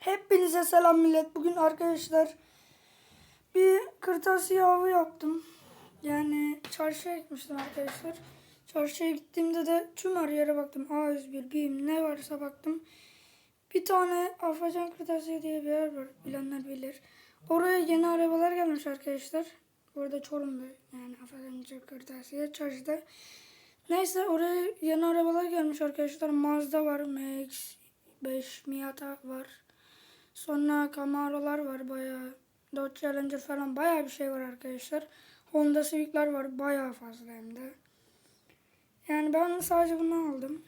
Hepinize selam millet. Bugün arkadaşlar bir kırtasiye avı yaptım. Yani çarşıya gitmiştim arkadaşlar. Çarşıya gittiğimde de tüm her yere baktım. A101, BİM ne varsa baktım. Bir tane Afacan Kırtasiye diye bir yer var. Bilenler bilir. Oraya yeni arabalar gelmiş arkadaşlar. Burada Çorum'da yani Afacan Kırtasiye çarşıda. Neyse oraya yeni arabalar gelmiş arkadaşlar. Mazda var, MX-5, Miata var. Sonra Camaro'lar var bayağı. Dodge Challenger falan bayağı bir şey var arkadaşlar. Honda Civic'ler var bayağı fazla hem de. Yani ben sadece bunu aldım.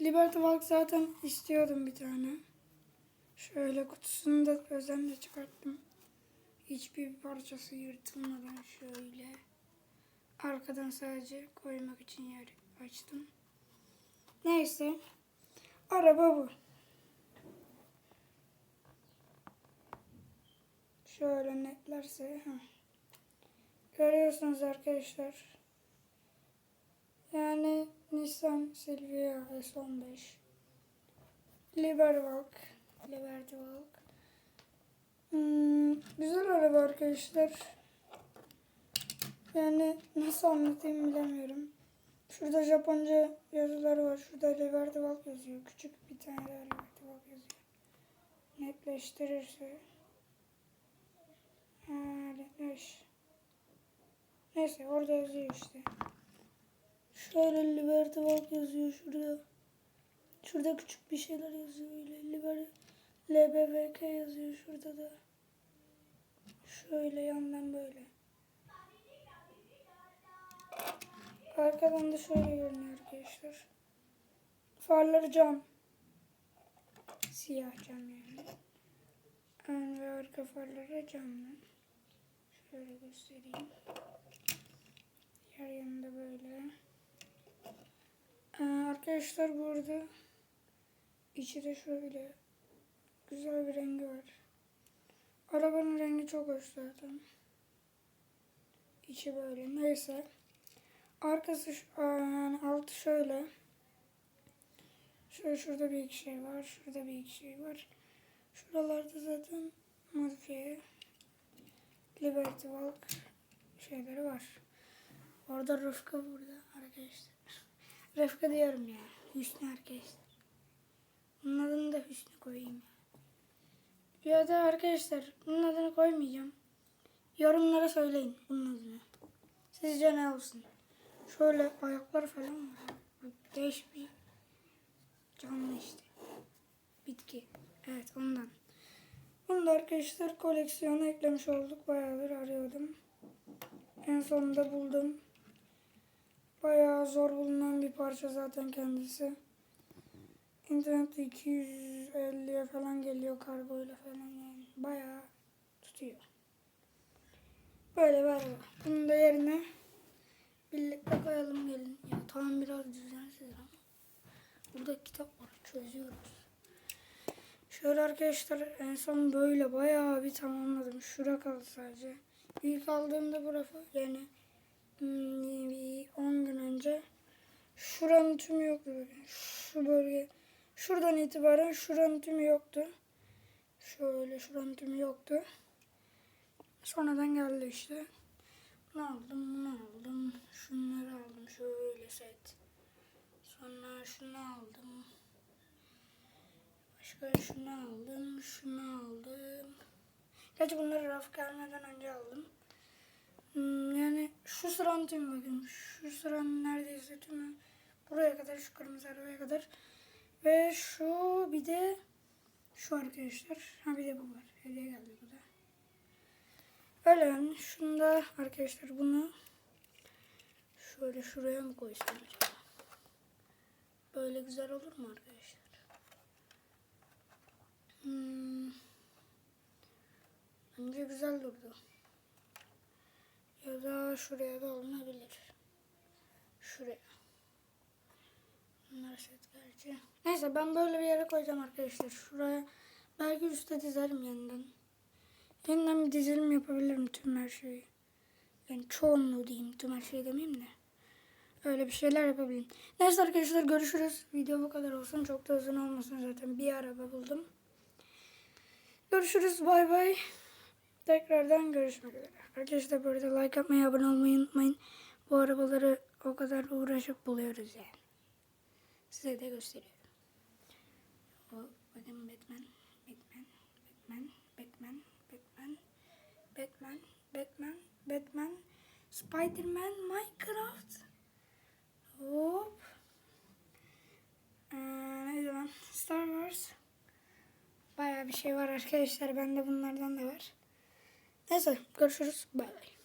Liberty Walk zaten istiyordum bir tane. Şöyle kutusunu da özenle çıkarttım. Hiçbir parçası yırtılmadan şöyle. Arkadan sadece koymak için yer açtım. Neyse. Araba bu. Şöyle netlerse. heh. Görüyorsunuz arkadaşlar. Yani Nissan Silvia S15. Liberwalk. Liberty Walk. Hmm, güzel araba arkadaşlar. Yani nasıl anlatayım bilemiyorum. Şurada Japonca yazıları var. Şurada Liberty yazıyor. Küçük bir tane Liberty Walk yazıyor. Netleştirirse. Ha, netleş. Neyse orada yazıyor işte. Şöyle Liberty Walk yazıyor şurada. Şurada küçük bir şeyler yazıyor. Liberty LBVK yazıyor şurada da. Şöyle yandan böyle. Arkadan da şöyle görünüyor arkadaşlar. Farları cam. Siyah cam yani. Ön ve arka farları camlı. Şöyle göstereyim. Diğer yanında böyle. Ee, arkadaşlar burada içi de şöyle güzel bir rengi var. Arabanın rengi çok hoş zaten. İçi böyle. Neyse. Arkası yani altı şöyle. Şöyle şurada bir iki şey var. Şurada bir iki şey var. Şuralarda zaten modifiye Liberty Walk şeyleri var. Orada Rıfkı burada arkadaşlar. Rıfkı diyorum ya. Hüsnü arkadaşlar. Bunun adını da Hüsnü koyayım. Ya. ya da arkadaşlar bunun adını koymayacağım. Yorumlara söyleyin bunun adını. Sizce ne olsun? Şöyle ayaklar falan var. Değişik bir canlı işte. Bitki. Evet ondan. Bunu da arkadaşlar koleksiyona eklemiş olduk. Bayağıdır arıyordum. En sonunda buldum. Bayağı zor bulunan bir parça zaten kendisi. İnternette 250'ye falan geliyor kargoyla falan yani. Bayağı tutuyor. Böyle araba. Bunun da yerine birlikte koyalım gelin. Ya tamam biraz düzensiz ama. Burada kitap var çözüyoruz. Şöyle arkadaşlar en son böyle bayağı bir tamamladım. Şura kaldı sadece. İlk aldığımda bu rafa yani hmm, bir 10 gün önce şuranın tümü yoktu böyle. Şu bölge şuradan itibaren şuranın tümü yoktu. Şöyle şuranın tümü yoktu. Sonradan geldi işte. Bunu aldım, bunu aldım. Şunları aldım. Şöyle set. Sonra şunu aldım. Başka şunu aldım, şunu aldım. Gerçi bunları raf gelmeden önce aldım. Hmm, yani şu sıranın tümü bakın. Şu sıranın neredeyse tümü buraya kadar, şu kırmızı arabaya kadar. Ve şu bir de şu arkadaşlar. Ha bir de bu var. Hediye geldi bu da. Öyle yani. Şunu da arkadaşlar bunu şöyle şuraya mı koysam acaba? Böyle güzel olur mu arkadaşlar? Hmm. Bence güzel durdu. Ya da şuraya da alınabilir. Şuraya. Bunlar set gerçi. Neyse ben böyle bir yere koyacağım arkadaşlar. Şuraya belki üstte dizerim yeniden. Yeniden bir dizilim yapabilirim tüm her şeyi. Yani çoğunluğu diyeyim. Tüm her şeyi demeyeyim de. Öyle bir şeyler yapabilirim. Neyse arkadaşlar görüşürüz. Video bu kadar olsun. Çok da uzun olmasın zaten. Bir araba buldum. Görüşürüz. Bay bay. Tekrardan görüşmek üzere. Arkadaşlar burada like atmayı, abone olmayı unutmayın. Bu arabaları o kadar uğraşıp buluyoruz yani. Size de gösteriyorum. O bakın Batman, Batman, Batman, Batman, Batman, Batman, Batman, Batman, Spider-Man, Minecraft. Hop. Ee, ne zaman? Star Wars. Bayağı bir şey var arkadaşlar. Bende bunlardan da var. Neyse görüşürüz. Bay bay.